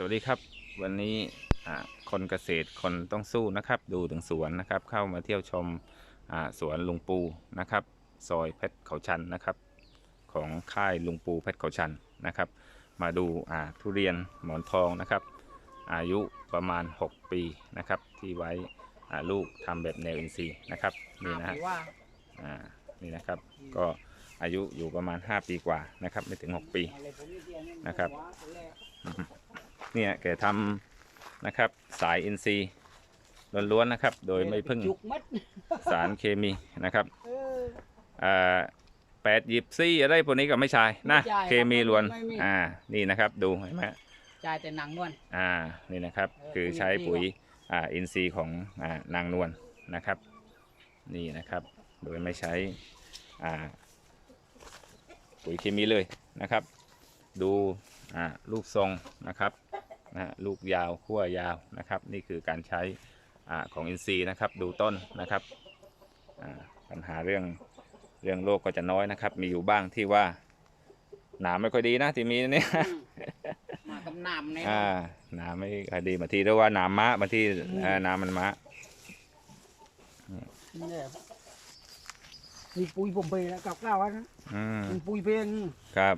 สวัสดีครับ วันนี้อ่าคนเกษตรคนต้องสู้นะครับ ดูถึงสวนนะครับ เข้ามาเที่ยวชมอ่าสวนลุงปูนะครับ ซอยเพชรเขาชันนะครับ ของค่ายลุงปูเพชรเขาชันนะครับ มาดูอ่าทุเรียนหมอนทองนะครับ อายุประมาณ 6 ปีนะครับ ที่ไว้อ่าลูกทำแบบแนวอินทรีย์นะครับนี่นะฮะว่าอ่านี่นะครับก็อายุอยู่ประมาณ 5 ปีกว่านะครับ ไม่ถึง 6 ปีนะครับ เนี่ยแกทำนะครับสายอินทรีย์ล้วนๆนะครับ โดยไม่พึ่งจุกมัดสารเคมีนะครับเอออ่าแปดหยิบซี่อะไรพวกนี้ก็ไม่ใช่นะไม่ใช่ครับเคมีล้วนไม่มีอ่านี่นะครับดูเห็นไหมจ่ายแต่หนังนวลอ่านี่นะครับเออคือปุ๋ยใช้อินทรีย์ปุ๋ยอ่าอินทรีย์ของอ่านางนวลนะครับ นี่นะครับโดยไม่ใช้อ่าปุ๋ยเคมีเลยนะครับ ดูอ่าลูกทรงนะครับ นะฮะลูกยาวขั้วยาวนะครับ นี่คือการใช้อ่าของอินทรีย์นะครับ ดูต้นนะครับอ่าปัญหาเรื่องเรื่องโรคก็จะน้อยนะครับ มีอยู่บ้างที่ว่าหนาไม่ค่อยดีนะที่มีเนี่ยมากับน้ำเนี่ยอ่าน้ำไม่ค่อยดีบางทีเรียกว่าน้ำมะบางทีอืมเอ่อน้ำมันมะเนี่ย มีปุ๋ยผมไปแล้วกับข้าวนะอืมมีปุ๋ยเพียงครับ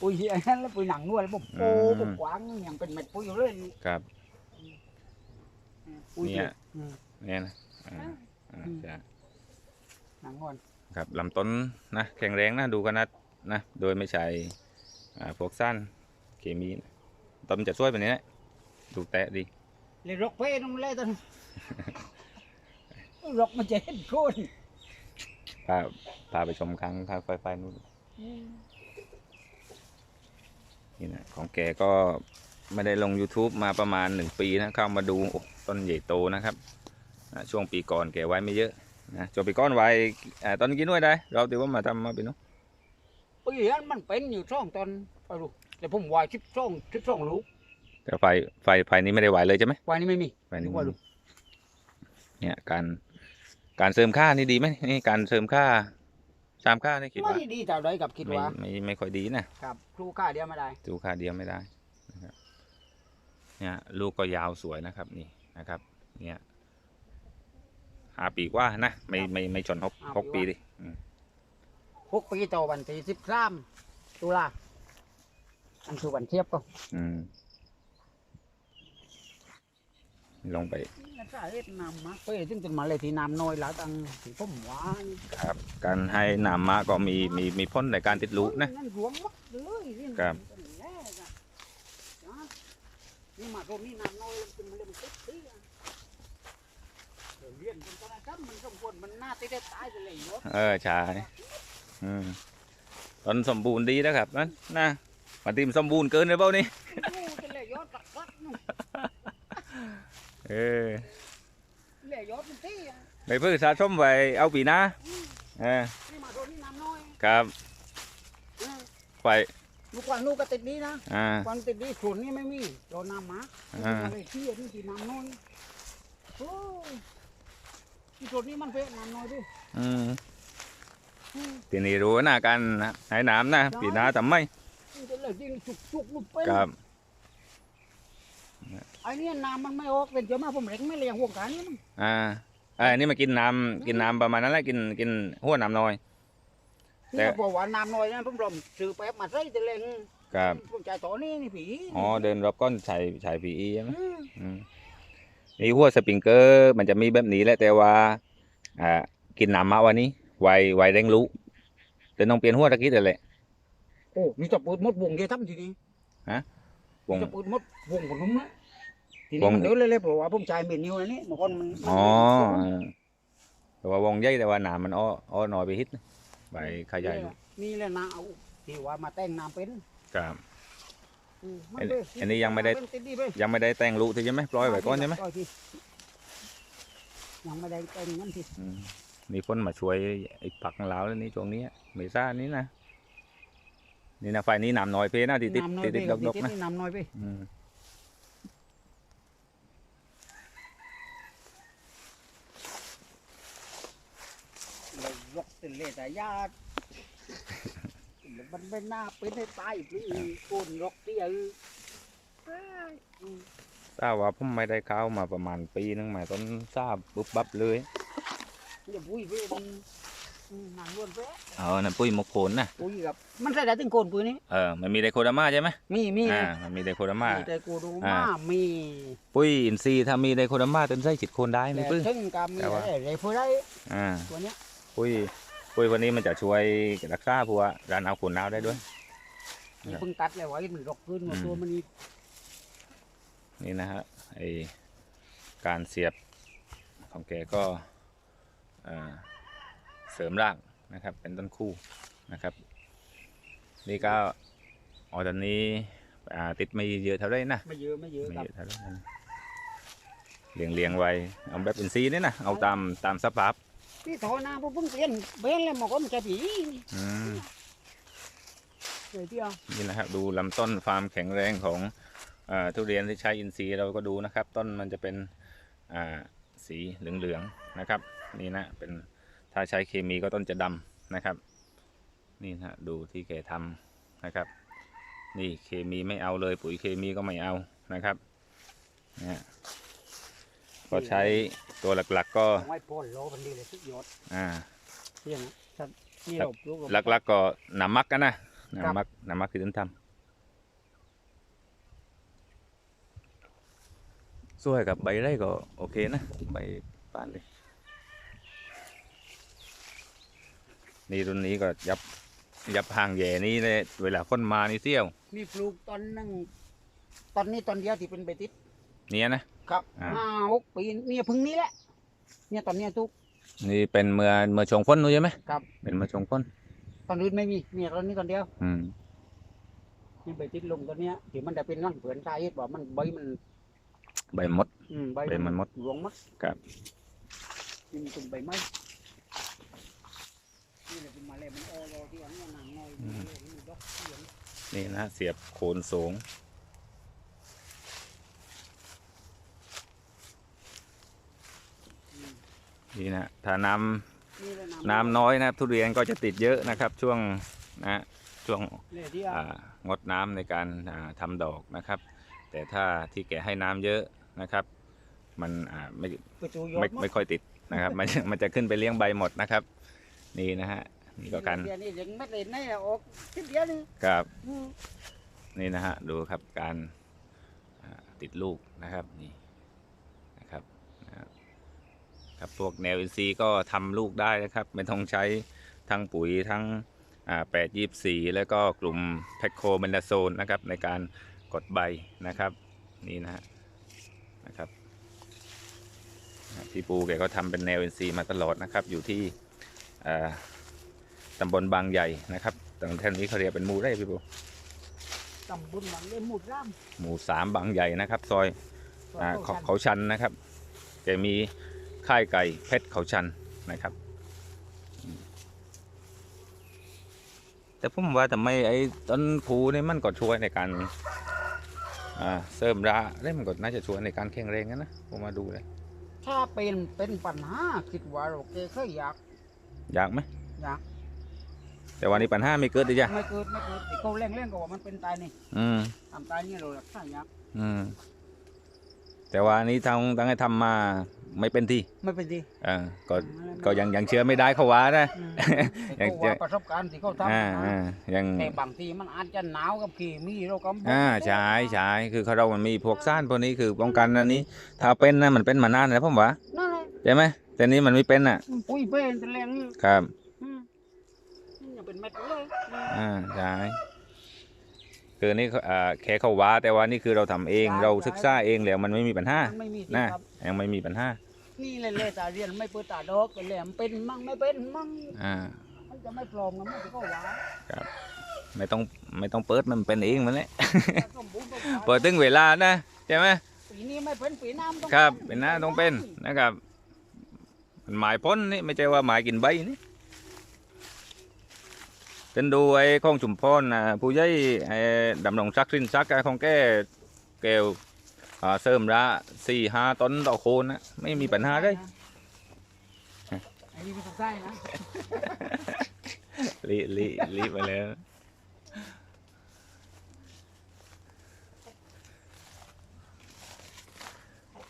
ปุ๋ยเฮียนั้นแล้วปุ๋ยหนังนวลแล้วผมโป้อืม ผมกวางอย่างเป็นเม็ดปุ๋ยอยู่เลยครับ ปุ๋ยเนี่ยอืมเนี่ยนะอ่าอ่าอืมจะหนังนวลครับลำต้นนะแข็งแรงนะดูกันนะนะโดยไม่ใช้อ่าพวกสั้นเคมีนะต้นมันจะช่วยแบบนี้นะดูแตะดีเลยรกเป้น้ำเลยตอน รกมันจะเห็นโคน พาพาไปชมครั้งครั้งไฟไฟนู่นนี่นะของแกก็ไม่ได้ลง YouTube มาประมาณหนึ่งปีนะเข้ามาดูโอ้ต้นใหญ่โตนะครับอ่าช่วงปีก่อนแกไว้ไม่เยอะนะช่วงปีก่อนไว้อ่าตอนกินด้วยได้ เราถือว่ามาทำมาเป็นเนาะปุ๋ยเฮียนมันเป็นอยู่ช่องตอนไปดูแต่ผมวายชิบช่องชิบช่องลูกแต่ไฟไฟไฟนี้ไม่ได้ไหวเลยใช่ไหมวายนี่ไม่มีไฟนี้ว่าลูกเนี่ยการ การเสริมค่านี่ดีไหมนี่การเสริมค่าสามค่านี่คิดไม่ว่าดีแต่าใดกับคิดไม่ว่าไม่ไม่ค่อยดีนะครับครูค่าเดียวไม่ได้ดูค่าเดียวไม่ได้นะครับเนี่ยลูกก็ยาวสวยนะครับนี่นะครับ เนี่ยห้าปีกว่านะไม่ไม่ไม่ชนหกหกปีดิอืมหกปีต่อวันที่สิบสามตุลาอันคือวันเทียบก็อืม ลงไปนั่นสาเหตุน้ำมากเป้ซึ่งเป็นมาเลยที่น้ำน้อยแล้วตั้งที่ผมว่านี่ครับการให้น้ำมาก็มีมีมีพ้นในการติดลูกนะนั่นรวมหมดเลยนี่ครับเป็นแรกอะนะนี่มาตรงนี้น้ำน้อยมันเป็นมันเริ่มติดที่อะเดี๋ยวเรียนเป็นตอนนั้นมันสมควรมันน่าติดได้ตายไปเลยเนาะเออใช่อืมต้นสมบูรณ์ดีนะครับนั่นนะมาทีมนสมบูรณ์เกินเลยเปล่านี่ โอ้จะเลยยอดหลักลักนู่นเออเลยยอดเป็นที่อะในพืชสะสมไว้เอาปีหน้าเออนี่มาตรงนี้น้ำน้อยครับนะไปลูกวางลูกก็ติดดีนะอ่าวันติดดีส่วนนี้ไม่มีโดนน้ำหมาอ่า อะไรที่นี่ที่น้ำน้อยโอ้ยที่ส่วนนี้มันเป็นน้ำน้อยดิอืมอืม ทีนี้รู้นะการให้น้ำนะปีหน้าทำไม มันจะเลยดินจุกจุกๆลูกเป็นครับ ไอ้เนี่ยน้ำมันไม่ออกเป็นเจ้ามาผมเล็กไม่เลี้ยงห่วงกันนี่มันอ่าเอันนี้มากินน้ำกินน้ำประมาณนั้นแหละกินกินหัวน้ำน้อย แต่เนี่ยบอกว่าน้ำน้อยนะผมรอมซื้อแป๊บมาใส่แต่เล็งครับผมจ่ายต่อนี่นี่ผีอ๋อเดินรอบก้อนใช้ใช้พีอีใช่ไหมอืมอืมนี่หัวสปริงเกอร์มันจะมีแบบนี้แหละแต่ว่าอ่ากินน้ำมาวันนี้ไวไวเร่งรู้แต่ต้องเปลี่ยนหัวตะกี้แต่แหละ โอ้นี่จะเปิดหมดวงเดียวทำทีนี้วงจะเปิดหมดวงของผมนะ ทีวนี้งมันเดินเลยๆเพราะว่าผมจ่ายเม็ดนิ้วอันนี้บางคนมันอ๋อเออแต่ว่าวงใหญ่แต่ว่าน้ำมันอ้ออ้อน้อยไปฮิตนะใบขยายลูกนี่แหละนาเอาที่ว่ามาแต่งน้ำเป็นครับ อืมอันมัอันนี้ยังไม่ได้ เป็นติดดีไป ยังไม่ได้แต่งลูกทีใช่ไหมปล่อยไว้ก่อนใช่ไหมปล่อยทียังไม่ได้แต่งนั่นทีอืมมีคนมาช่วยไอ้ปักของเราแล้วนี่ช่วงนี้เมซ่านี้นะนี่นะไฟนี้น้ำน้อยเพนะติดติดน้ำน้อยติดไปติดกับดกติดๆนะนี่น้ำน้อยไปอืม เลยยก ติดเลยแต่ญาติมันเป็นหน้าเป็นให้ตายพี่โกนรกเตี้ยทราบว่าผมไม่ได้เข้ามาประมาณปีนึงหมาต้นทราบปุ๊บปั๊บเลยอย่าปุ้ยเว้ยมันอืมหนังล้วนเว้ยเอานั่นปุ้ยมกโคนนะปุ้ยกับมันใส่ได้ถึงโคนปุ้ยนี่เออมันมีไดโคดามาใช่ไหมมีมีอ่ามันมีไดโคดามามีแต่กูดูอ่ามามีปุ้ยอินทรีถ้ามีไดโคดามาต้นไส้จิตโคนได้ไหมปุ้ยถึงกับมีแต่ว่าอะไรเพื่อได้อ่าตัวเนี้ยปุ้ย ปุ้ยวันนี้มันจะช่วยรักษาพวกร้านเอาขนหนาวได้ด้วยมีเพิ่งตัดเลยไว้มันรกขึ้นมาอืมตัวมันนี่นี่นะฮะไอการเสียบของแกก็อ่าเสริมรากนะครับ เป็นต้นคู่นะครับ นี่ก็อ๋อตอนนี้อ่าติดไม่เยอะเท่าไรนะไม่เยอะไม่เยอะไม่ครับเยอะเท่าไรนะเลี้ยงเลี้ยงไว้เอาแบบเป็นซีนี่นะเอาตามตามสภาพ นี่ถอยน้ำพวกเพิ่งเปลี่ยนเบนเลยหมอกมันจะผีอืมเลยเดียวนี่นะครับดูลำต้นความแข็งแรงของอาทุเรียนที่ใช้อินทรีย์เราก็ดูนะครับ ต้นมันจะเป็นอ่าสีเหลืองๆนะครับ นี่นะเป็นถ้าใช้เคมีก็ต้นจะดำนะครับ นี่นะฮะดูที่แกทำนะครับ นี่เคมีไม่เอาเลยปุ๋ยเคมีก็ไม่เอานะครับนะฮะ ก็ใช้ตัวหลักๆก็เอาไว้พ่นโลพันดีเลยสุดยอดอ่าเที่ยงนะครับนี่เราปลูกหลักๆก็น้ำมักกันนะครับน้ำมักน้ำมักคือต้นทำสวยกับใบไรก็โอเคนะใบปานเลยนี่รุ่นนี้ก็ยับยับห่างแย่นี้เลยเวลาคนมานี่เที่ยวนี่ปลูกตอนนั่งตอนนี้ตอนเดียวที่เป็นใบติดเนี่ยนะ ครับอ่า ห้าหกปีเนี่ยเพึ่งนี้แหละ เนี่ยตอนเนี้ยทุก นี่เป็นเมื่อเมื่อชงพ้นนู้นใช่ไหมครับ เป็นเมื่อชงพ้นตอนอื่นไม่มีเนี่ยตอนนี้ตอนเดียวอืมนี่ใบติดลงตอนเนี้ยที่มันจะเป็นร่างเผือนสาเหตุว่ามันใบมันใบมด อืมใบใบมันมดหลวงมัดครับ นี่มันเป็นใบไม้นี่แหละเป็นมาเลยมันโอโลที่อันนี้นางน้อยมันเลยมันดอกเสียงนี่นะเสียบโคนสูง อืม นี่นะถ้าน้ำนี่แหละน้ำน้อยนะครับทุเรียนก็จะติดเยอะนะครับช่วงนะช่วงเนี่ยที่อ่างดน้ำในการอ่าทำดอกนะครับ แต่ถ้าที่แกให้น้ำเยอะนะครับ มันอ่าไม่ประตูยอไม่ดหมดไม่ค่อยติดนะครับ มันจะมันจะขึ้นไปเลี้ยงใบหมดนะครับ นี่นะฮะนี่ก็กันเดี๋ยวนี่ยังไม่เล่นในออกทิศเดียวนี่กับอืมนี่นะฮะดูครับการอ่าติดลูกนะครับนี่นะครับนะครับ ครับพวกแนวอินทรีย์ก็ทำลูกได้นะครับ ไม่ต้องใช้ทั้งปุ๋ยทั้งแปดยี่สี่แล้วก็กลุ่มแพคโคเบนดาโซนนะครับในการกดใบนะครับนี่นะฮะนะครับนะพี่ปูแกก็ทำเป็นแนว NC มาตลอดนะครับ อยู่ที่อ่าตำบลบางใหญ่นะครับตรงแท่นนี้เขาเรียกเป็นหมู่ได้พี่ปูตำบุญมันเลยหมุดร่หมู่สามบางใหญ่นะครับ ซอยำอาเขาเขาเขาชันนะครับแกมี ค่ายไก่เพชรเขาชันนะครับอืมแต่ผมว่าทำไมไอ้ต้นผูนี่มันก็ช่วยในการอ่าเสริมระได้มันก็น่าจะช่วยในการแข็งแรงนะนะผมมาดูเลยถ้าเป็นเป็นปัญหาคิดว่าเราแกเคยอยากอยากไหมอยากแต่วันนี้ปัญหาไม่เกิดดิจ้ะไม่เกิดไม่เกิดที่เขาเร่งเร่งก็ว่ามันเป็นตายนี่อืมทำตายนี่เราอยากถ้าอยากอืมแต่ว่าอันนี้ทางตั้งให้ทำมา ไม่เป็นที่ไม่เป็นดีเออก็ก็ยังยังเชื่อไม่ได้เขาว่านะ อืมยัแต่งเขาว่าประสบการณ์ที่เขาทำอ่ามาอ่ายังแต่บางทีมันอาจจะหนาวกับขี่มีเราก็บอกอ่าใช่ใช่คือเขาเรามันมีพวกซ่านพวกนี้คือป้องกันอันนี้ ถ้าเป็นนะมันเป็นมานานแล้วผมว่านั่นแหละใช่ไหมแต่นี้มันไม่เป็นอะปุ้ยเป็นแต่แรงครับ อืมอย่าเป็นเม็ดเลยอืม อ่าใช่คือนี่อ่าแค่เขาว่าแต่ว่านี่คือเราทำเองใช่เราใช่ศึกษาเองแล้วมันไม่มีปัญหา มันไม่มีที่นะ ครับยังไม่มีปัญหา นี่เลยเลยตาเรียนไม่เปิดตาดอกแต่แหลมเป็นมั่งไม่เป็นมั่งอ่า มันจะไม่ปลอมกันมันจะก็หวานไม่ต้องไม่ต้องเปิดมันเป็นเองมันแหละ สมบูรณ์เปิดถึงเวลานะใช่ไหมปีนี้ไม่เป็นปีหน้ามันต้องครับ เป็นหน้าต้องเป็นนะครับ มันหมายพ้นนี่ไม่ใช่ว่าหมายกินใบนี่เป็นดูไอ้ของชุมพรนะผู้ใหญ่ไอ้ดำรงซักดิ์สินซักดิ์ไอ้ของแกแกว อ่าเสริมละสี่ห้าต้นต่อโคนนะไม่มีปัญหาเลยไอ้นี่ไม่ต้องใช่นะรีรีรีไปแล้ว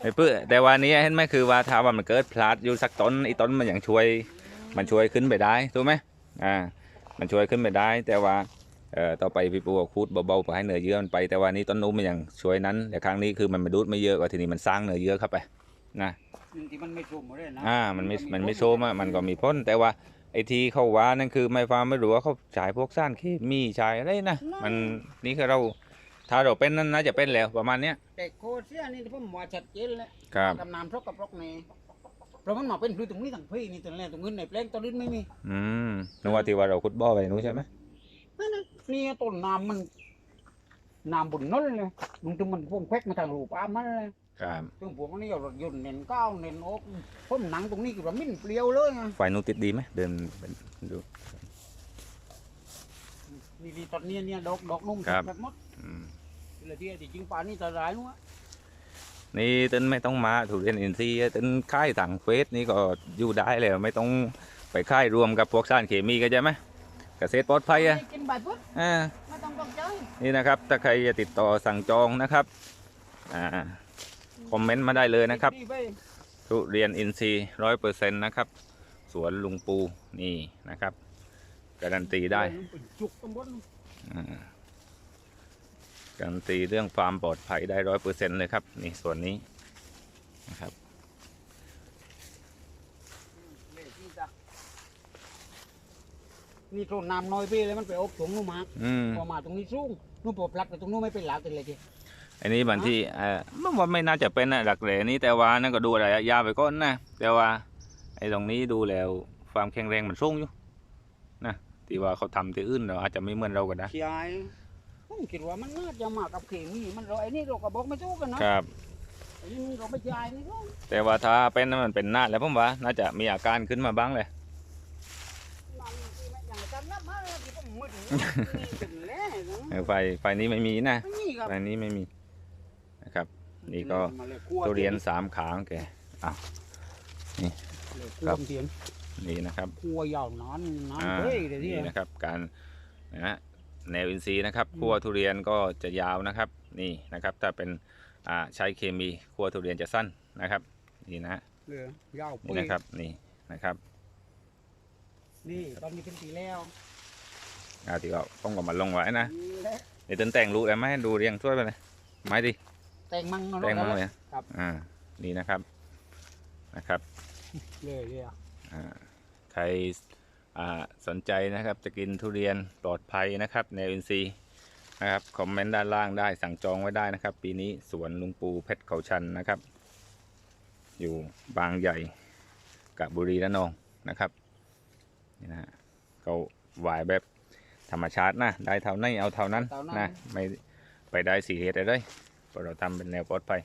ไอ้เพื่อแต่ว่านี้เห็นไหมคือว่าถ้าว่ามันเกิดพลาดอยู่สักต้นไอ้ต้นมันยังช่วย มันช่วยขึ้นไปได้ถูกไหมอ่า มันช่วยขึ้นไปได้ แต่ว่า เอ่อต่อไปพี่ปูก็คูดเบาๆไปให้เนื้อเยื่อมันไปแต่ว่านี้ต้นนู้นมันยังช่วยนั้น แต่ครั้งนี้คือมันมาดูดไม่เยอะกว่าทีนี้มันสร้างเนื้อเยื่อเข้าไปนะที่มันไม่ชุ่มเลยนะอ่ามันไม่มันไม่โซมอะมันก็มีพ้นแต่ว่าไอ้ที่เขาว่านั่นคือไม่ฟ้าไม่รู้ว่าเขาฉายพวกสร้างเคมีฉายอะไรนะมันนี่คือเราถ้าเราเป็นนั่นน่าจะเป็นแล้วประมาณเนี้ยแต่โคเสียนี่ผมว่าชัดเจนแล้วครับกำนำพรกกับพรกนี่เพราะมันมาเป็นพืชตรงนี้ทั้งพี่นี่ตรงแรกตรงนี้ในแปลงตอนนี้ไม่มี อืมนึกว่าที่ว่าเราขุดบ่อไปนู้นใช่ไหม นั่นน่ะนี่ต้นน้ำมันน้ำบนนั่นเลยมันถึงมันพ่วงแควกมาทางรูปอามันเลยครับซึ่งพวกนี้เอารถยนต์เน้นก้าวเน้นอกพ่นหนังตรงนี้คือว่ามิ้นเปรี้ยวเลยไงไฟนู้นติดดีไหมเดินเป็นดูนี่นี่ตอนนี้เนี่ยดอกดอกนุ่มครับแบบมดอืมเลยที่จริงป่านนี่จะร้ายนู้นนี่ตึนไม่ต้องมาถูเรียนอินทรีย์ตึนค่ายต่างเฟสนี่ก็อยู่ได้เลยไม่ต้องไปค่ายรวมกับพวกสารเคมีก็ใช่ไหม เกษตรปลอดภัยอะกินใบพุทธอ่าไม่ต้องตกใจนี่นะครับ ถ้าใครจะติดต่อสั่งจองนะครับอ่าคอมเมนต์มาได้เลยนะครับดีไปทุเรียนอินทรีย์ร้อยเปอร์เซ็นต์นะครับ สวนลุงปูนี่นะครับ การันตีได้จุกตำบลอ่าการันตีเรื่องความปลอดภัยได้ร้อยเปอร์เซ็นต์เลยครับ นี่ส่วนนี้นะครับ เลยที่จะ นี่โคลนน้ำน้อยพี่เลยมันไปอบถุงนู้นมาอืม พอมาตรงนี้สูงนู้นปวดพลัดไปตรงนู้นไม่เป็นหลักกันเลยทีอันนี้บางที่เอ่อมันว่าไม่น่าจะเป็นนะหลักแหล่นี้แต่ว่านั่นก็ดูระยะยาวไปก่อนนะแต่ว่าไอ้ตรงนี้ดูแล้วความแข็งแรงมันสูงอยู่นะที่ว่าเขาทำที่อื่นเราอาจจะไม่เหมือนเราก็ได้ใช่ผมคิดว่ามันน่าจะมากับเคมีมันเราไอ้นี่เราก็บอกไม่ถูกกันนะครับ ไอ้นี่เราไม่ใช่นี่ก็แต่ว่าถ้าเป็นนั้นมันเป็นหน้าแล้วผมว่าน่าจะมีอาการขึ้นมาบ้างเลย เออไฟไฟนี้ไม่มีนะไม่มีครับไฟนี้ไม่มีนะครับ นี่ก็มาเลยคั่วทุเรียนสามขาของแกเลยครัคั่วบเทียนนี่นะครับคั่วยาวนานนานอ่าเฮ้ยเดี๋ยวนี้นี่นะครับ การนะฮะแนวอินทรีย์นะครับขั้วทุเรียนก็จะยาวนะครับ นี่นะครับ ถ้าเป็นอ่าใช้เคมีขั้วทุเรียนจะสั้นนะครับ นี่นะฮะเหลือยาวนี่นะครับนี่นะครับ นี่ตอนนี้เป็นปีแล้ว อาที่ก็ต้องกับมันลงไว้นะและในต้นแต่งรู้แล้วไหมดูเรียงช่วยไปเลยไม้ดิแต่งมังเนาะแต่งมาเลยครับอ่านี่นะครับนะครับเลยเลยอะอ่าใครอ่าสนใจนะครับจะกินทุเรียนปลอดภัยนะครับแนวอินทรีย์นะครับคอมเมนต์ด้านล่างได้สั่งจองไว้ได้นะครับ ปีนี้สวนลุงปูเพชรเขาชันนะครับ อยู่บางใหญ่กะบุรีระนองนะครับนี่นะฮะเขาหวายแบบ ธรรมชาตินะ ได้เท่าไหนเอาเท่านั้นนะ ไม่ไปได้สีเหตุอะไรเพราะเราทำเป็นแนวปลอดภัย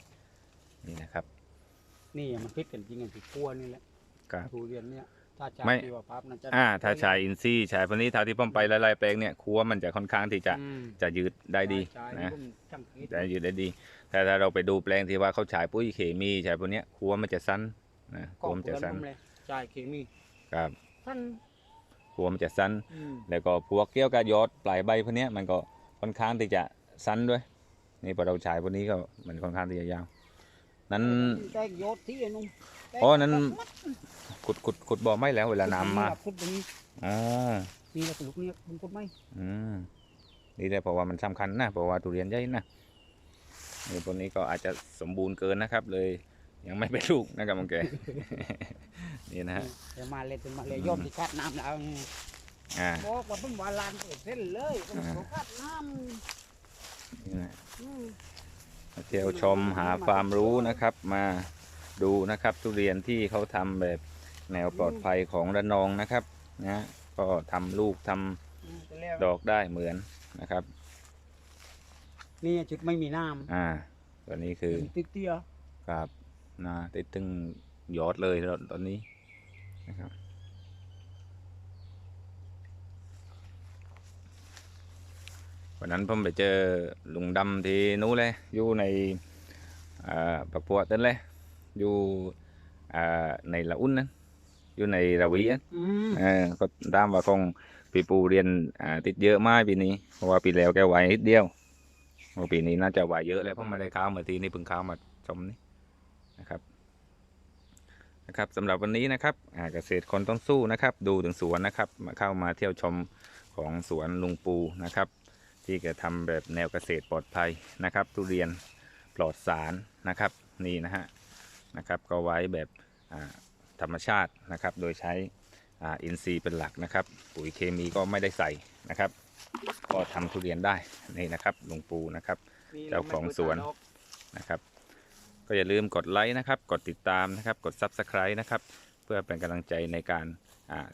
นี่นะครับ นี่มันพิษกันจริงกันที่คั่วนี่แหละครับทุเรียนเนี่ยถ้าจากไม่ที่ว่าปั๊บนะจะอ่าถ้าชายอินซี่ชายพวกนี้เท่าที่ผมไปไล่ๆแปลงเนี่ยครัวมันจะค่อนข้างที่จะอืมจะยืดได้ดีใช่นะผมสังเกตจะยืดได้ดี แต่ถ้าเราไปดูแปลงที่ว่าเขาฉายปุ๋ยเคมีฉายพวกเนี้ยครัวมันจะสั้นนะคกรัอวงมันเตืจะอนสั้นผมเลยใช่เคมีครับท่าน ครัวมันจะสั้น อืม แล้วก็พวกเกี่ยวกับยอดปลายใบพวกเนี้ยมันก็ค่อนข้างที่จะสั้นด้วย นี่พอเราฉายพวกนี้ก็มันค่อนข้างที่จะยาว นั้น แตกยอดที่ไอ้นุ่มแตกอ๋อนั้นมัดขุดขุดขุดบ่อไม่แล้วเวลาน้ำมาขุดตรงนี้อ๋อนี่แหละลูกเนี่ยมันขุดไม่อืมนี่แหละเพราะว่ามันสำคัญนะเพราะว่าทุเรียนใหญ่นะนี่พวกนี้ก็อาจจะสมบูรณ์เกินนะครับ เลย ยังไม่เป็นลูกนะครับมังแกนี่นะฮะเดี๋ยวมาเลยเป็นมาเลยยอดที่คัดน้ำแล้วอ่าบอกว่าผมว่าลานเปิดเส้นเลยผมอ่าเขาคัดน้นี่นะำอืมมาเที่ยวชมหาความรู้นะครับ มาดูนะครับ ทุเรียนที่เขาทำแบบแนวปลอดภัยของระนองนะครับนะก็ทำลูกทำอืมไปแล้วดอกได้เหมือนนะครับ นี่จุดไม่มีน้อ่าตัวนี้ำคือติดเตี้ยครับ นะติดตึงยอดเลยตอนตอนนี้นะครับวันนั้นผมไปเจอลุงดำที่นู้นเลยอยู่ในอ่าปักปัวเต้นเลยอยู่อ่าในละอุ่นนั้นอยู่ในระวีนั้นอืมเออก็ตามว่าคงปีปูเรียนอ่าติดเยอะมากปีนี้เพราะว่าปีแล้วแกไหวนิดเดียวว่าปีนี้น่าจะไหวเยอะแล้วเพราะไม่ได้ข้าวมาทีนี่เพิ่งข้าวมาชมนี่ นะครับนะครับสำหรับวันนี้นะครับอ่าเกษตรคนต้องสู้นะครับ ดูถึงสวนนะครับมาเข้ามาเที่ยวชมของสวนลุงปูนะครับ ที่จะทำแบบแนวเกษตรปลอดภัยนะครับ ทุเรียนปลอดสารนะครับนี่นะฮะนะครับก็ไว้แบบอ่าธรรมชาตินะครับ โดยใช้อ่าอินทรีย์เป็นหลักนะครับ ปุ๋ยเคมีก็ไม่ได้ใส่นะครับ ก็ทำทุเรียนได้นี่นะครับลุงปูนะครับ เจ้าของสวนนะครับ ก็อย่าลืมกดไลค์นะครับ กดติดตามนะครับ กด Subscribe นะครับ เพื่อเป็นกำลังใจในการ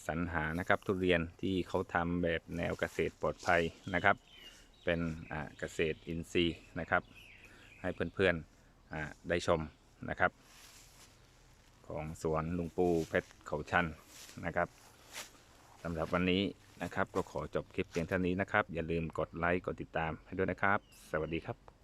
สรรหานะครับ ทุเรียนที่เขาทำแบบแนวเกษตรปลอดภัยนะครับ เป็นเกษตรอินทรีย์นะครับ ให้เพื่อนๆได้ชมนะครับ ของสวนลุงปูเพชรเขาชันนะครับสำหรับวันนี้นะครับ ก็ขอจบคลิปเพียงเท่านี้นะครับ อย่าลืมกดไลค์กดติดตามให้ด้วยนะครับ สวัสดีครับ